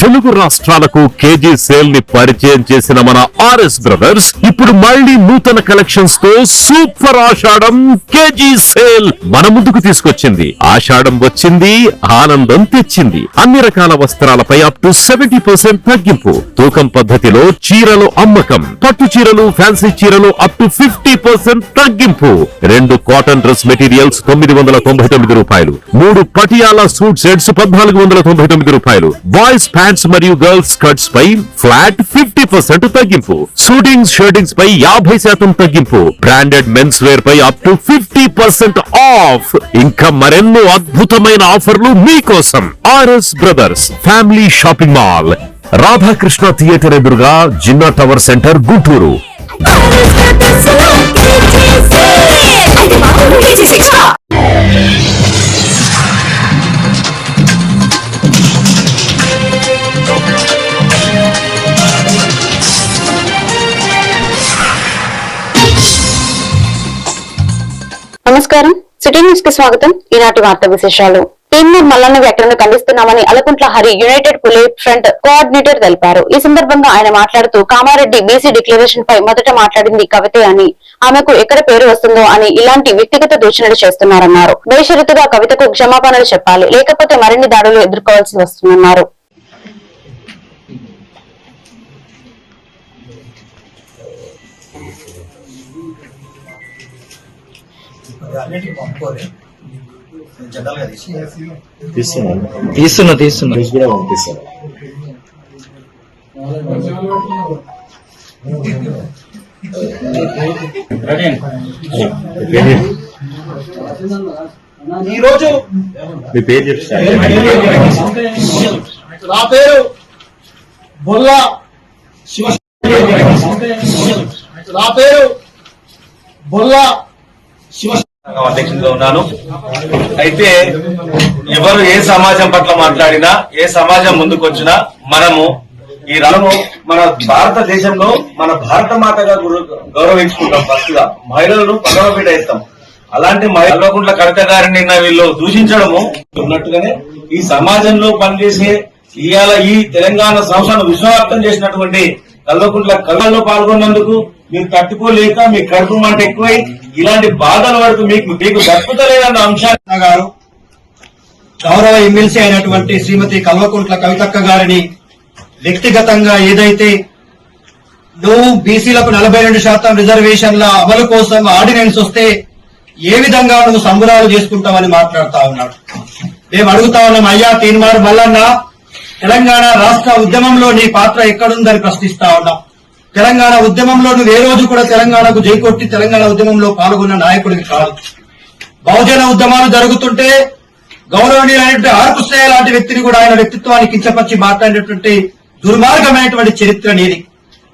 తెలుగు రాష్ట్రాలకు కేజీ సేల్ని పరిచయం చేసిన మన ఆర్ఎస్ బ్రదర్స్ ఇప్పుడు మళ్ళీ నూతన కలెక్షన్స్తో సూపర్ ఆషాఢం కేజీ సేల్ మన ముందుకు తీసుకొచ్చింది. ఆషాఢం వచ్చింది ఆనందం తెచ్చింది. అన్ని రకాల వస్త్రాలపై అప్ టు సెవెంటీ పర్సెంట్ తగ్గింపు. తూకం పద్ధతిలో చీరలు అమ్మకం. పట్టు చీరలు ఫ్యాన్సీ చీరలు అప్ టు ఫిఫ్టీ పర్సెంట్ తగ్గింపు. రెండు కాటన్ డ్రెస్ మెటీరియల్స్ తొమ్మిది వందల తొంభై తొమ్మిది రూపాయలు. మూడు పటియాలా సూట్ సెట్స్ పద్నాలుగు వందల తొంభై తొమ్మిది రూపాయలు. బాయ్స్ ప్యాంట్స్ మరియు గర్ల్స్ స్కర్ట్స్ పై ఫ్లాట్ ఫిఫ్టీ పర్సెంట్ తగ్గింపు. షూటింగ్స్ షర్టింగ్స్ పై యాభై శాతం తగ్గింపు. Branded men's wear pi up to fifty percent off ఇంకా మరెన్నో అద్భుతమైన ఆఫర్లు మీకోసం. RS brothers family shopping mall Radhakrishna theatre ఎదురుగా జిన్నా టవర్ సెంటర్ గుంటూరు. నమస్కారం. సిటీ న్యూస్కి స్వాగతం. ఈనాటి వార్త విశేషాలు. టీమ్మూర్ మల్లన్న వ్యాఖ్యలను ఖండిస్తున్నామని Alakuntla Hari united Phule front coordinator తెలిపారు. ఈ సందర్భంగా ఆయన మాట్లాడుతూ కామారెడ్డి బీసీ డిక్లరేషన్ పై మొదట మాట్లాడింది కవితే అని ఆమెకు ఎక్కడ పేరు వస్తుందో అని ఇలాంటి వ్యక్తిగత దూషణలు చేస్తున్నారన్నారు. బేషరతుగా కవితకు క్షమాపణలు చెప్పాలి. లేకపోతే మరిన్ని దాడులు ఎదుర్కోవాల్సి వస్తుందన్నారు. అన్నిటికీ పంపుకోలే జనరల్గా తీసి. తీస్తున్నాను తీస్తున్నా తీస్తున్నా. న్యూస్ కూడా పంపిస్తాను మీ పేరు చెప్తాను నా పేరు బొల్లా శివ నా పేరు బొల్లా శివ అధ్యక్షుడిగా ఉన్నాను. అయితే ఎవరు ఏ సమాజం పట్ల మాట్లాడినా ఏ సమాజం ముందుకొచ్చినా మనము ఈ రణము మన భారతదేశంలో మన భారత మాతగా గౌరవించుకుంటాం ఫస్ట్గా మహిళలను పదవపీట ఇస్తాం అలాంటి మహిళకుంట్ల కవిత గారిని వీళ్ళు దూషించడము ఉన్నట్టుగానే ఈ సమాజంలో పనిచేసే ఇవాళ ఈ తెలంగాణ సంస్థను విశ్వవ్యాప్తం చేసినటువంటి కల్వకుంట్ల కళల్లో పాల్గొన్నందుకు మీరు తట్టుకోలేక మీ కడుపు మంట ఎక్కువై ఇలాంటి బాధల వరకు మీకు మీకు దక్కుతలేదన్న అంశాన్ని గారు గౌరవ ఎమ్మెల్సీ అయినటువంటి శ్రీమతి కల్వకుంట్ల కవితక్క గారిని వ్యక్తిగతంగా ఏదైతే నువ్వు బీసీలకు నలభై రెండు శాతం రిజర్వేషన్ల అమలు కోసం ఆర్డినెన్స్ వస్తే ఏ విధంగా నువ్వు సంబురాలు చేసుకుంటావని మాట్లాడుతా ఉన్నాడు. మేము అడుగుతా ఉన్నాం అయ్యా తీన్మారు మల్లన్న తెలంగాణ రాష్ట్ర ఉద్యమంలో నీ పాత్ర ఎక్కడుందని ప్రశ్నిస్తా ఉన్నాం. తెలంగాణ ఉద్యమంలో నువ్వు ఏ రోజు కూడా తెలంగాణకు జైకొట్టి తెలంగాణ ఉద్యమంలో పాల్గొన్న నాయకుడివి కాదు. బహుజన ఉద్యమాలు జరుగుతుంటే గౌరవనీయులైనటువంటి ఆర్ లాంటి వ్యక్తిని కూడా ఆయన వ్యక్తిత్వాన్ని కించపరిచి మాట్లాడినటువంటి దుర్మార్గమైనటువంటి చరిత్ర నీది.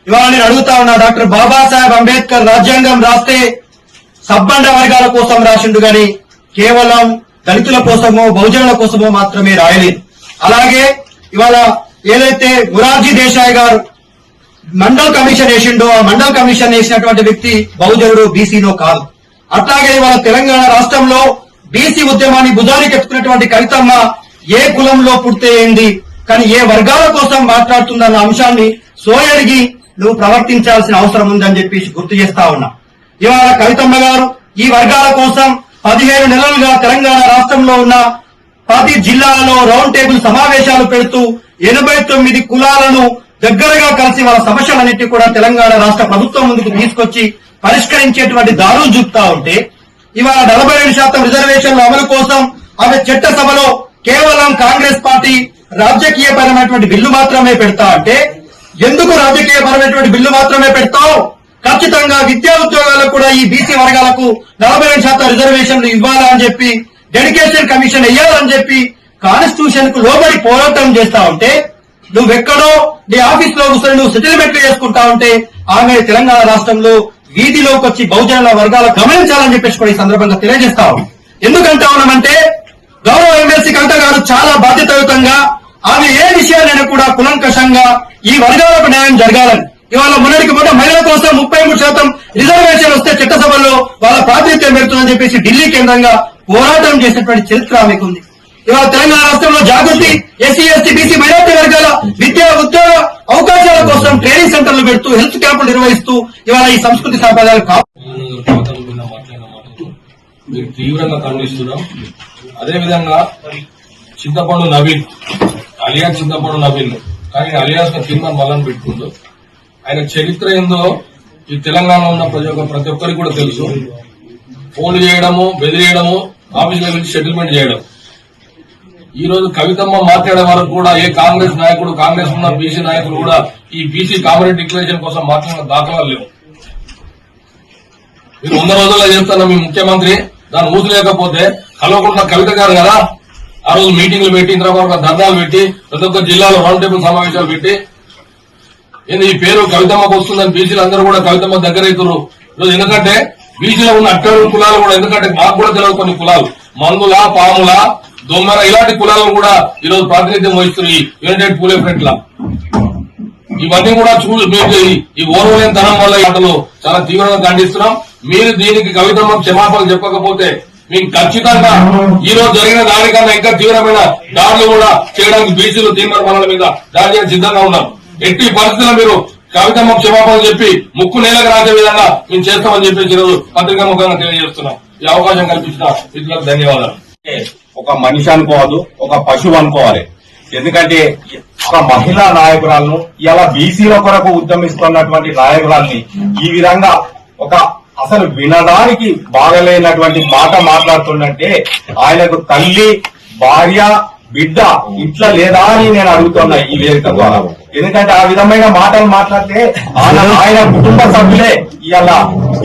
ఇవాళ నేను అడుగుతా ఉన్నా డాక్టర్ బాబాసాహెబ్ అంబేద్కర్ రాజ్యాంగం రాస్తే సబ్బండ వర్గాల కోసం రాసిండు గాని కేవలం దళితుల కోసమో బహుజనుల కోసమో మాత్రమే రాయలేదు. అలాగే ఇవాళ ఏదైతే మురార్జీ దేశాయ్ గారు మండల్ కమిషన్ వేసిండో ఆ మండల్ కమిషన్ వేసినటువంటి వ్యక్తి బహుజనుడు బీసీలో కాదు. అట్లాగే ఇవాళ తెలంగాణ రాష్ట్రంలో బీసీ ఉద్యమాన్ని భుజానికి ఎత్తుకున్నటువంటి కవితమ్మ ఏ కులంలో పుడితే కానీ ఏ వర్గాల కోసం మాట్లాడుతుందన్న అంశాన్ని సోయడిగి నువ్వు ప్రవర్తించాల్సిన అవసరం ఉందని చెప్పేసి గుర్తు చేస్తా ఉన్నా. ఇవాళ కవితమ్మ గారు ఈ వర్గాల కోసం పదిహేను నెలలుగా తెలంగాణ రాష్ట్రంలో ఉన్న ప్రతి జిల్లాలలో రౌండ్ టేబుల్ సమావేశాలు పెడుతూ ఎనభై తొమ్మిది కులాలను దగ్గరగా కలిసి వాళ్ళ సమస్యలన్నిటి కూడా తెలంగాణ రాష్ట్ర ప్రభుత్వం ముందుకు తీసుకొచ్చి పరిష్కరించేటువంటి దారులు చూపుతా ఉంటే ఇవాళ నలభై ఏడు శాతం రిజర్వేషన్ల అమలు కోసం ఆమె చట్టసభలో కేవలం కాంగ్రెస్ పార్టీ రాజకీయ పరమైనటువంటి బిల్లు మాత్రమే పెడతా అంటే ఎందుకు రాజకీయ పరమైనటువంటి బిల్లు మాత్రమే పెడతావు? ఖచ్చితంగా విద్యా ఉద్యోగాలకు కూడా ఈ బీసీ వర్గాలకు నలభై రెండు శాతం రిజర్వేషన్లు ఇవ్వాలా అని చెప్పి డెడికేషన్ కమిషన్ వేయాలని చెప్పి కాన్స్టిట్యూషన్కు లోబడి పోరాటం చేస్తా ఉంటే నువ్వెక్కడో నీ ఆఫీస్లో కూర్చొని నువ్వు సెటిల్మెంట్ చేసుకుంటా ఉంటే ఆమె తెలంగాణ రాష్ట్రంలో వీధిలోకి వచ్చి బహుజన వర్గాలు గమనించాలని చెప్పేసి కూడా ఈ సందర్భంగా తెలియజేస్తాం ఎందుకంటా ఉన్నామంటే గౌరవ ఎమ్మెల్సీ కవిత గారు చాలా బాధ్యతాయుతంగా ఆమె ఏ విషయాలైనా కూడా కులంకషంగా ఈ వర్గాలకు న్యాయం జరగాలని. ఇవాళ మొన్నటికి మొన్న మహిళల కోసం ముప్పై మూడు శాతం రిజర్వేషన్ వస్తే చట్టసభలో వాళ్ళ ప్రాతినిధ్యం పెడుతుందని చెప్పేసి ఢిల్లీ కేంద్రంగా పోరాటం చేసినటువంటి చరిత్ర ఆమెకుంది ఇవాళ తెలంగాణ రాష్ట్రంలో Jagruthi SC ST BC minority వర్గాల విద్యా ఉద్యోగ అవకాశాల కోసం ట్రైనింగ్ సెంటర్లు పెడుతూ హెల్త్ క్యాంపులు నిర్వహిస్తూ ఇవాళ ఈ సంస్కృతి సాంప్రదాయాలు కాపు తీవ్రంగా ఖండిస్తున్నాం. అదేవిధంగా చింతపండు నవీన్ అలియాస్ చింతపండు నవీన్ కానీ అలియాస్ తీర్మానం వల్లని పెట్టుకుంటూ ఆయన చరిత్ర ఏందో ఈ తెలంగాణలో ఉన్న ప్రతి ఒక్క ప్రతి ఒక్కరికి కూడా తెలుసు. ఫోన్లు చేయడము బెదిరియడము ఆఫీసులో వెళ్ళి సెటిల్మెంట్ చేయడం. ఈ రోజు కవితమ్మ మాట్లాడే వరకు కూడా ఏ కాంగ్రెస్ నాయకుడు కాంగ్రెస్ ఉన్న బీసీ నాయకులు కూడా ఈ బీసీ కామన్ డిక్లరేషన్ కోసం మాట్లాడిన దాఖలాలు లేవు. మీరు వంద రోజుల్లో చేస్తున్న మీ ముఖ్యమంత్రి దాన్ని ఊసలేకపోతే కలవకుండా కవిత గారు కదా ఆ రోజు మీటింగ్లు పెట్టి ఇంద్రబాబు ధర్నాలు పెట్టి ప్రతి ఒక్క జిల్లాలో రౌండ్ టేబుల్ సమావేశాలు పెట్టి ఈ పేరు కవితమ్మకు వస్తుందని బీసీలు అందరూ కూడా కవితమ్మ దగ్గర అవుతున్నారు ఈరోజు ఎందుకంటే బీసీలో ఉన్న అట్టడుగు కులాలు కూడా ఎందుకంటే మాకు కూడా తెలియదు కొన్ని కులాలు. మందుల పాముల దొమ్మర ఇలాంటి కులాలను కూడా ఈరోజు ప్రాతినిధ్యం వహిస్తున్నారు ఈ యునైటెడ్ పూలే ఫ్రంట్ లా. ఇవన్నీ కూడా చూ ఈ- ఓర్వలేని తనం వల్ల ఈ ఆటలు చాలా తీవ్రంగా ఖండిస్తున్నాం. మీరు దీనికి కవితమ్మ క్షమాపణ చెప్పకపోతే మీకు ఖచ్చితంగా ఈ రోజు జరిగిన దానికన్నా ఇంకా తీవ్రమైన దాడులు కూడా చేయడానికి బీసీలు తీర్మానాల మీద దాడి చేయడం సిద్ధంగా ఉన్నారు ఎట్టి పరిస్థితుల్లో మీరు కవితమ్మ క్షమాపణ చెప్పి ముక్కు నేలకు రాసే విధంగా మేము చేస్తామని చెప్పేసి ఈరోజు పత్రికా ముఖంగా తెలియజేస్తున్నాం. ఈ అవకాశం కల్పించిన ఇతరులకు ధన్యవాదాలు. ఒక మనిషి అనుకోవద్దు ఒక పశువు అనుకోవాలి. ఎందుకంటే ఒక మహిళా నాయకురాలను ఇలా బీసీల కొరకు ఉద్యమిస్తున్నటువంటి నాయకురాల్ని ఈ విధంగా ఒక అసలు వినడానికి బాగలేనటువంటి మాట మాట్లాడుతుందంటే ఆయనకు తల్లి భార్య బిడ్డ ఇట్లా లేదా అని నేను అడుగుతున్నా ఈ వేదిక ద్వారా. ఎందుకంటే ఆ విధమైన మాటలు మాట్లాడితే ఆయన ఆయన కుటుంబ సభ్యులే ఇలా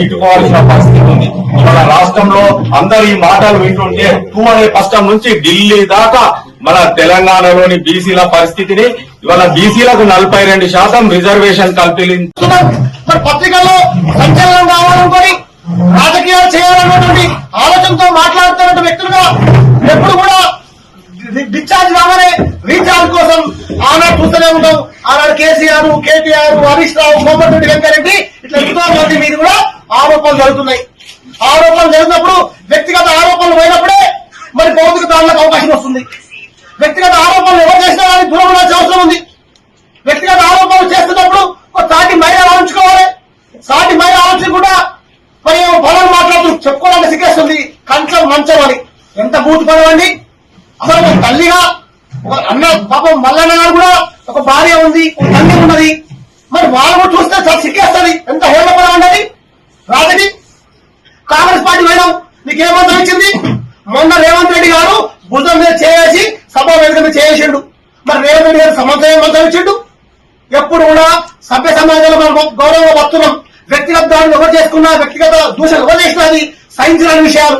ఇట్టుకోవాల్సిన పరిస్థితి ఉంది. మన రాష్ట్రంలో అందరు ఈ మాటలు వింటుంటే టూ అనే కష్టం నుంచి ఢిల్లీ దాకా మన తెలంగాణలోని బీసీల పరిస్థితిని ఇవాళ బీసీలకు నలభై రెండు శాతం రిజర్వేషన్ కల్పించింది. పత్రికల్లో సంచలనం కావాలనుకొని రాజకీయాలు చేయాలన్నటువంటి ఆలోచనతో మాట్లాడుతున్న వ్యక్తులుగా ఎప్పుడు కూడా డిశ్చార్జ్ కాగానే రీఛార్జ్ కోసం ఆనాడు చూస్తూనే ఉంటాం. ఆనాడు కేసీఆర్ కేటీఆర్ హరీష్ రావు కోమటిరెడ్డి వెంకరెడ్డి ఇట్లా ఎంతో మంది మీద కూడా ఆరోపణలు జరుగుతున్నాయి. ఆరోపణలు జరిగినప్పుడు వ్యక్తిగత ఆరోపణలు పోయినప్పుడే మరి భౌతిక దాడులకు అవకాశం వస్తుంది. వ్యక్తిగత ఆరోపణలు ఎవరు చేసినా కానీ దూరం ఉండాల్సిన అవసరం ఉంది. వ్యక్తిగత ఆరోపణలు చేస్తున్నప్పుడు ఒక సాటి మహిళ ఆలోచించుకోవాలి. సాటి మహిళ ఆలోచించకుండా మరి బలం మాట్లాడుతూ చెప్పుకోవడానికి సిగ్గేస్తుంది కంట్లో మంచం అని. ఎంత బూతు పడవండి అసలు ఒక తల్లిగా ఒక అన్న పాపం మల్లన్న గారు కూడా ఒక భార్య ఉంది ఒక తల్లి ఉన్నది. మరి వాళ్ళు చూస్తే చాలా సిగ్గేస్తుంది. ఎంత హేళపడం ఉండాలి రాదని కాంగ్రెస్ పార్టీ మేడం నీకు ఏమంతం ఇచ్చింది మొన్న రేవంత్ రెడ్డి గారు భుజం మీద చేసి సభ వేదిక మీద చేసిండు మరి రేవంత్ రెడ్డి గారు సమంతం ఏమంతం ఇచ్చిండు ఎప్పుడు కూడా సభ్య సమాజంలో మనం గౌరవంగా వస్తున్నాం. వ్యక్తిగత దాడులు ఎవరు చేసుకున్నా వ్యక్తిగత దూషణ ఎవరు చేసినా అది సహించలేని విషయాలు.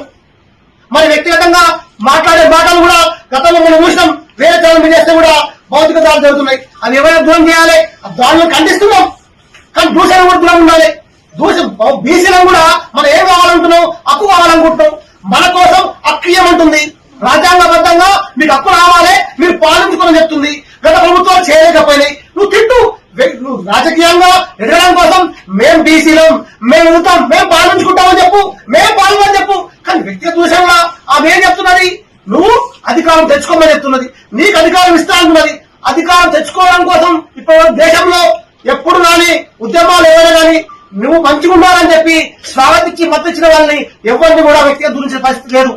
మరి వ్యక్తిగతంగా మాట్లాడే మాటలు కూడా గతంలో మనం చూసినాం. వేరే తరం చేస్తే కూడా భౌతిక దాడులు జరుగుతున్నాయి. అది ఎవరైనా దూరం చేయాలి? ఆ దాడులను ఖండిస్తున్నాం. కానీ దూషణ కూడా దూరం ఉండాలి. దూషం బీసీలను కూడా మనం ఏం కావాలంటున్నాం? హక్కు కావాలనుకుంటున్నాం. మన కోసం హక్కు ఇవ్వమంటుంది రాజ్యాంగబద్ధంగా మీకు హక్కు రావాలి మీరు పాలించుకోవాలని చెప్తుంది. గత ప్రభుత్వాలు చేయలేకపోయినాయి. నువ్వు తిట్టు. నువ్వు రాజకీయంగా ఎదగడం కోసం మేం బీసీలం మేము ఉంటాం మేము పాలించుకుంటామని చెప్పు. మేము పాల్గొని చెప్పు. కానీ వ్యక్తిగత దూషంగా ఆమె ఏం చెప్తున్నది? నువ్వు అధికారం తెచ్చుకోమని చెప్తున్నది. నీకు అధికారం ఇస్తా అంటున్నది. అధికారం తెచ్చుకోవడం కోసం ఇప్పుడు దేశంలో ఎప్పుడు కానీ ఉద్యమాలు ఎవరైనా కానీ నువ్వు మంచిగా చెప్పి స్వాగతించి మద్దతు ఇచ్చిన వాళ్ళని ఎవరిని కూడా వ్యక్తిగా దూషించే పరిస్థితి లేదు.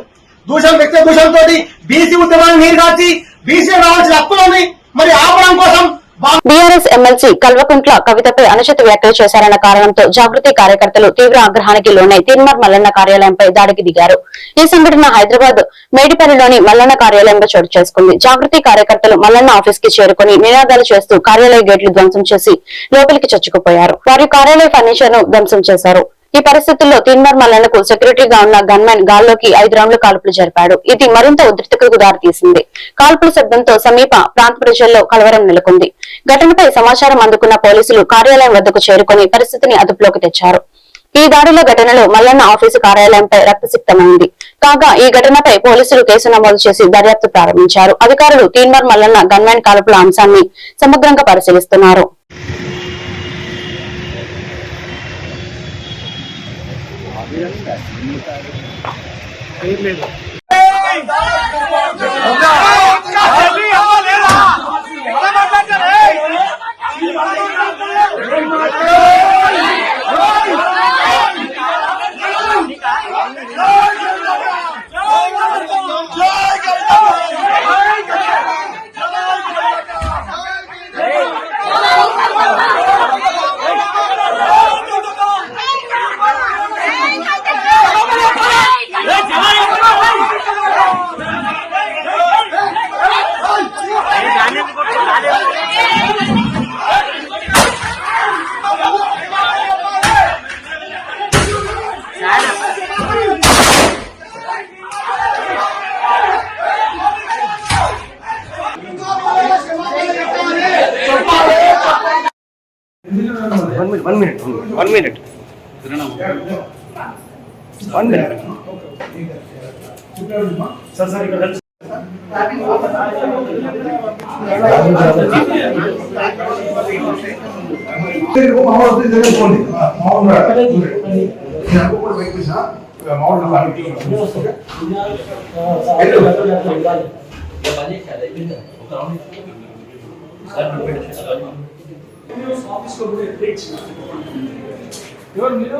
దూషణ వ్యక్తిగత దూషణతో బీసీ ఉద్యమాన్ని నీరు కాచి బీసీ రావాల్సిన హక్కులని మరి ఆపడం కోసం బీఆర్ఎస్ ఎమ్మెల్సీ కల్వకుంట్ల కవితపై అనుచిత వ్యాఖ్యలు చేశారన్న కారణంతో జాగృతి కార్యకర్తలు తీవ్ర ఆగ్రహానికి లోనై తిరుమర్ మల్లన్న కార్యాలయంపై దాడికి దిగారు. ఈ సంఘటన హైదరాబాద్ మేడిపల్లిలోని మల్లన్న కార్యాలయంలో చోటు చేసుకుంది. జాగృతి కార్యకర్తలు మల్లన్న ఆఫీస్కి చేరుకుని నినాదాలు చేస్తూ కార్యాలయ గేట్లు ధ్వంసం చేసి లోపలికి చొచ్చుకుపోయారు. వారి కార్యాలయ ఫర్నిచర్ను ధ్వంసం చేశారు. ఈ పరిస్థితుల్లో తిన్మర్ మల్లన్నకు సెక్యూరిటీగా ఉన్న గన్మెన్ గాల్లోకి ఐదు రౌండ్లు కాల్పులు జరిపాడు. ఇది మరింత ఉధృతకు దారితీసింది. కాల్పుల శబ్దంతో సమీప ప్రాంత ప్రజల్లో కలవరం నెలకొంది. ఘటనపై సమాచారం అందుకున్న పోలీసులు కార్యాలయం వద్దకు చేరుకుని పరిస్థితిని అదుపులోకి తెచ్చారు. ఈ దాడుల ఘటనలో మల్లన్న ఆఫీసు కార్యాలయంపై రక్తసిక్తమైంది. కాగా ఈ ఘటనపై పోలీసులు కేసు నమోదు చేసి దర్యాప్తు ప్రారంభించారు. అధికారులు తీన్మర్ మల్లన్న గన్మెన్ కాల్పుల అంశాన్ని సమగ్రంగా పరిశీలిస్తున్నారు. ఏం లేదు Hey! ఆఫీస్ లో కూడా ఎక్స్ ఎవరు మీరు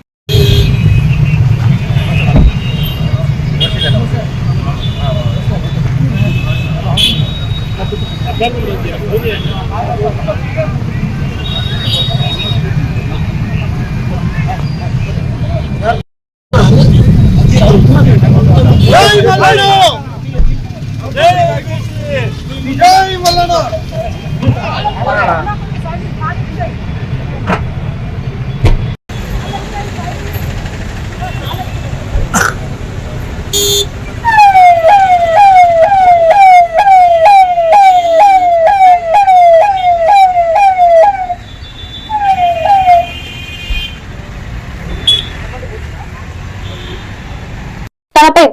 咱们的点夫呢？我。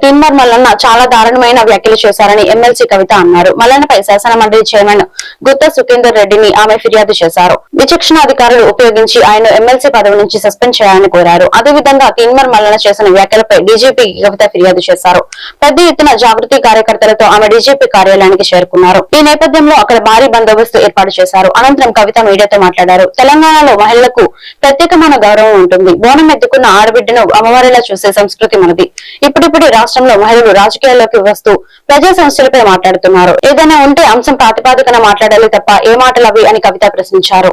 తిన్మర్ మల్లన్న చాలా దారుణమైన వ్యాఖ్యలు చేశారని ఎమ్మెల్సీ కవిత అన్నారు. మల్లన్నపై శాసన మండలి చైర్మన్ గుత్త సుఖేందర్ రెడ్డిని ఆమె ఫిర్యాదు చేశారు. విచక్షణాధికారులు ఉపయోగించి ఆయన ఎమ్మెల్సీ పదవి నుంచి సస్పెండ్ చేయాలని కోరారు. అదేవిధంగా కిన్మర్ మల్లన చేసిన వ్యాఖ్యలపై డీజీపీ కవిత ఫిర్యాదు చేశారు. పెద్ద ఎత్తున జాగృతి కార్యకర్తలతో ఆమె డీజీపీ కార్యాలయానికి చేరుకున్నారు. ఈ నేపథ్యంలో అక్కడ భారీ బందోబస్తు ఏర్పాటు చేశారు. అనంతరం కవిత మీడియాతో మాట్లాడారు. తెలంగాణలో మహిళలకు ప్రత్యేకమైన గౌరవం ఉంటుంది. బోనం ఎత్తుకున్న ఆడబిడ్డను అమ్మవారిలా చూసే సంస్కృతి మనది. ఇప్పుడిప్పుడు రాష్ట్రంలో మహిళలు రాజకీయాల్లోకి వస్తూ ప్రజా సమస్యలపై మాట్లాడుతున్నారు. ఏదైనా ఉంటే అంశం ప్రాతిపాదికన మాట్లాడాలి తప్ప ఏ మాటలు అవి అని కవిత ప్రశ్నించారు.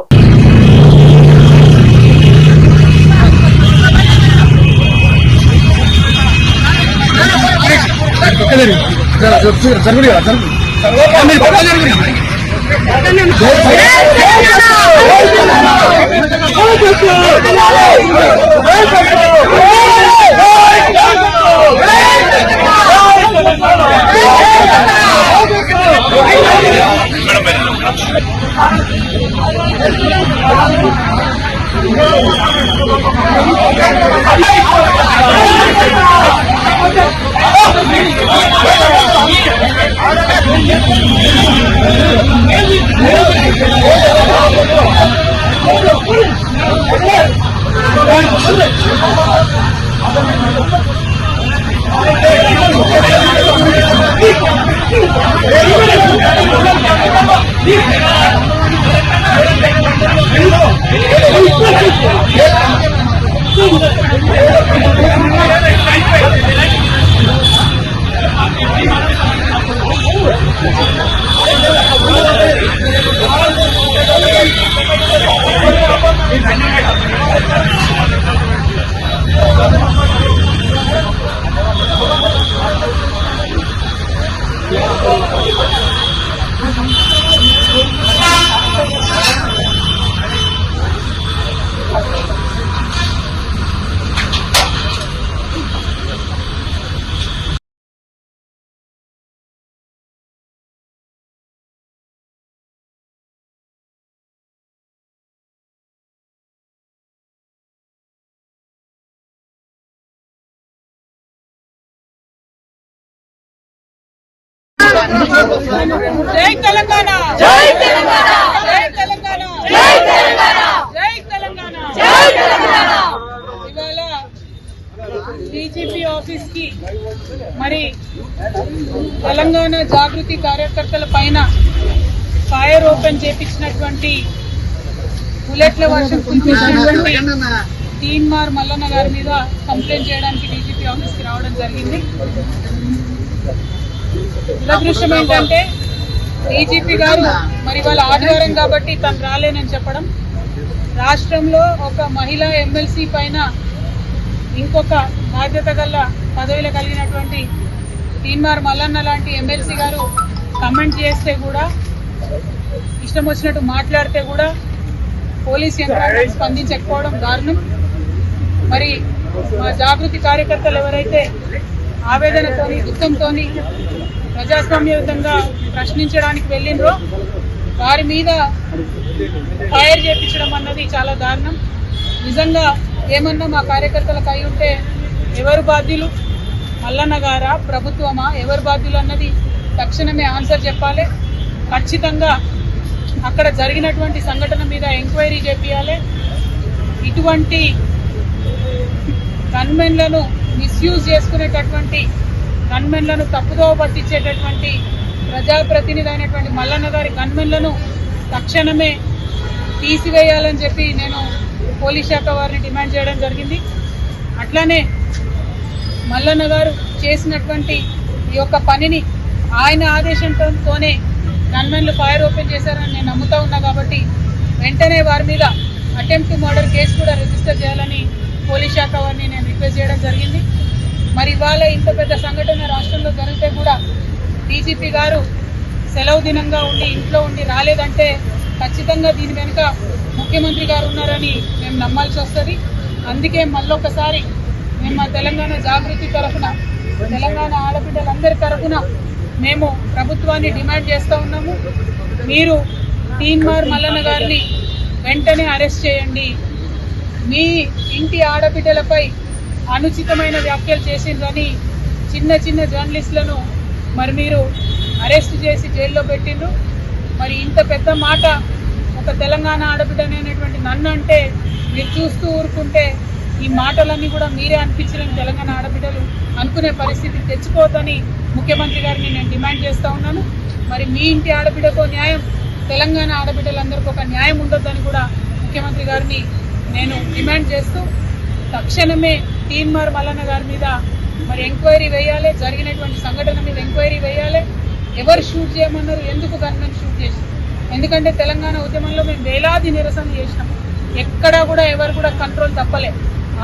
జరుగుడు కదా జరుగుడు జై తెలంగాణ! జై తెలంగాణ జై తెలంగాణ! జై తెలంగాణ! జై తెలంగాణ! జై తెలంగాణ! డీజీపీ ఆఫీస్కి మరి తెలంగాణ జాగృతి కార్యకర్తల పైన ఫైర్ ఓపెన్ చేపించినటువంటి బుల్లెట్ల వర్షం కురిపించినటువంటి తీన్మార్ మల్లన్న గారి మీద కంప్లైంట్ చేయడానికి డీజీపీ ఆఫీస్కి రావడం జరిగింది. దురదృష్టం ఏంటంటే డీజీపీ గారు మరి వాళ్ళ ఆదివారం కాబట్టి తను రాలేనని చెప్పడం. రాష్ట్రంలో ఒక మహిళా ఎమ్మెల్సీ పైన ఇంకొక బాధ్యత గల పదవిలో కలిగినటువంటి తీన్మార్ మల్లన్న లాంటి ఎమ్మెల్సీ గారు కమెంట్ చేస్తే కూడా ఇష్టం వచ్చినట్టు మాట్లాడితే కూడా పోలీస్ యంత్రాంగం స్పందించకపోవడం దారుణం. మరి మా జాగృతి కార్యకర్తలు ఎవరైతే ఆవేదనతోని ప్రజాస్వామ్య ప్రజాస్వామ్యయుతంగా ప్రశ్నించడానికి వెళ్ళినరో వారి మీద ఫైర్ చేపించడం అన్నది చాలా దారుణం. నిజంగా ఏమన్నా మా కార్యకర్తలకు అయి ఉంటే ఎవరు బాధ్యులు? మల్లన్న గారా ప్రభుత్వమా? ఎవరు బాధ్యులు అన్నది తక్షణమే ఆన్సర్ చెప్పాలి. ఖచ్చితంగా అక్కడ జరిగినటువంటి సంఘటన మీద ఎంక్వైరీ చేపించాలి ఇటువంటి గన్మెన్లను మిస్యూజ్ చేసుకునేటటువంటి గన్మెన్లను తప్పుదోవ పట్టించేటటువంటి ప్రజాప్రతినిధి అయినటువంటి మల్లన్న గారి గన్మెన్లను తక్షణమే తీసివేయాలని చెప్పి నేను పోలీస్ శాఖ వారిని డిమాండ్ చేయడం జరిగింది. అట్లానే మల్లన్న గారు చేసినటువంటి ఈ యొక్క పనిని ఆయన ఆదేశంతోనే గన్మెన్లు ఫైర్ ఓపెన్ చేశారని నేను నమ్ముతా ఉన్నా కాబట్టి వెంటనే వారి మీద అటెంప్ట్ మర్డర్ కేసు కూడా రిజిస్టర్ చేయాలని పోలీస్ శాఖ వారిని నేను రిక్వెస్ట్ చేయడం జరిగింది. మరి ఇవాళ ఇంత పెద్ద సంఘటన రాష్ట్రంలో జరిగితే కూడా డీజీపీ గారు సెలవు దినంగా ఉండి ఇంట్లో ఉండి రాలేదంటే ఖచ్చితంగా దీని వెనుక ముఖ్యమంత్రి గారు ఉన్నారని మేము నమ్మాల్సి వస్తుంది. అందుకే మళ్ళొకసారి మేము మా తెలంగాణ జాగృతి తరఫున తెలంగాణ ఆడబిడ్డలందరి తరఫున మేము ప్రభుత్వాన్ని డిమాండ్ చేస్తూ ఉన్నాము. మీరు తీన్మార్ మల్లన్న గారిని వెంటనే అరెస్ట్ చేయండి. మీ ఇంటి ఆడబిడ్డలపై అనుచితమైన వ్యాఖ్యలు చేసిండ్రని చిన్న చిన్న జర్నలిస్టులను మరి మీరు అరెస్ట్ చేసి జైల్లో పెట్టిండ్రు. మరి ఇంత పెద్ద మాట ఒక తెలంగాణ ఆడబిడ్డనేటువంటి నన్ను అంటే మీరు చూస్తూ ఊరుకుంటే ఈ మాటలన్నీ కూడా మీరే అనిపించలేని తెలంగాణ ఆడబిడ్డలు అనుకునే పరిస్థితి తెచ్చుకోవద్దని ముఖ్యమంత్రి గారిని నేను డిమాండ్ చేస్తూ ఉన్నాను. మరి మీ ఇంటి ఆడబిడ్డకు న్యాయం తెలంగాణ ఆడబిడ్డలందరికీ ఒక న్యాయం ఉండొద్దని కూడా ముఖ్యమంత్రి గారిని నేను డిమాండ్ చేస్తూ తక్షణమే తీన్మార్ మల్లన్న గారి మీద మరి ఎంక్వైరీ వేయాలి జరిగినటువంటి సంఘటన మీద ఎంక్వైరీ వేయాలి. ఎవరు షూట్ చేయమన్నారు ఎందుకు గన్మెన్ షూట్ చేసి ఎందుకంటే తెలంగాణ ఉద్యమంలో మేము వేలాది నిరసన చేసినాం. ఎక్కడా కూడా ఎవరు కూడా కంట్రోల్ తప్పలే.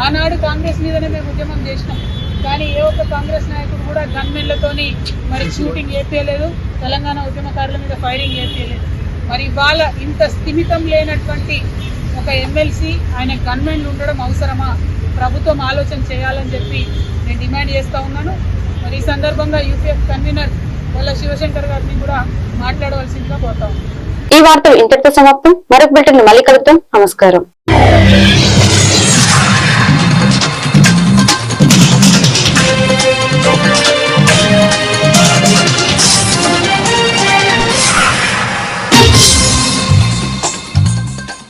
ఆనాడు కాంగ్రెస్ మీదనే మేము ఉద్యమం చేసినాం. కానీ ఏ ఒక్క కాంగ్రెస్ నాయకుడు కూడా గన్మెన్లతోని మరి షూటింగ్ ఏపీయలేదు తెలంగాణ ఉద్యమకారుల మీద ఫైరింగ్ ఏపీయలేదు మరి వాళ్ళ ఇంత స్థిమితం లేనటువంటి ఒక ఎమ్మెల్సీ ఆయన గన్మెన్లు ఉండడం అవసరమా? ప్రభుత్వం ఆలోచన చేయాలని చెప్పి నేను డిమాండ్ చేస్తా ఉన్నాను. మరి ఈ సందర్భంగా యూపీఎఫ్ కన్వీనర్ వాళ్ళ శివశంకర్ గారిని కూడా మాట్లాడవలసిందిగా పోతా ఈ వార్తలు ఇంతటితో సమాప్తం. మరొక బిల్టన్ మళ్ళీ కలుద్దాం. నమస్కారం.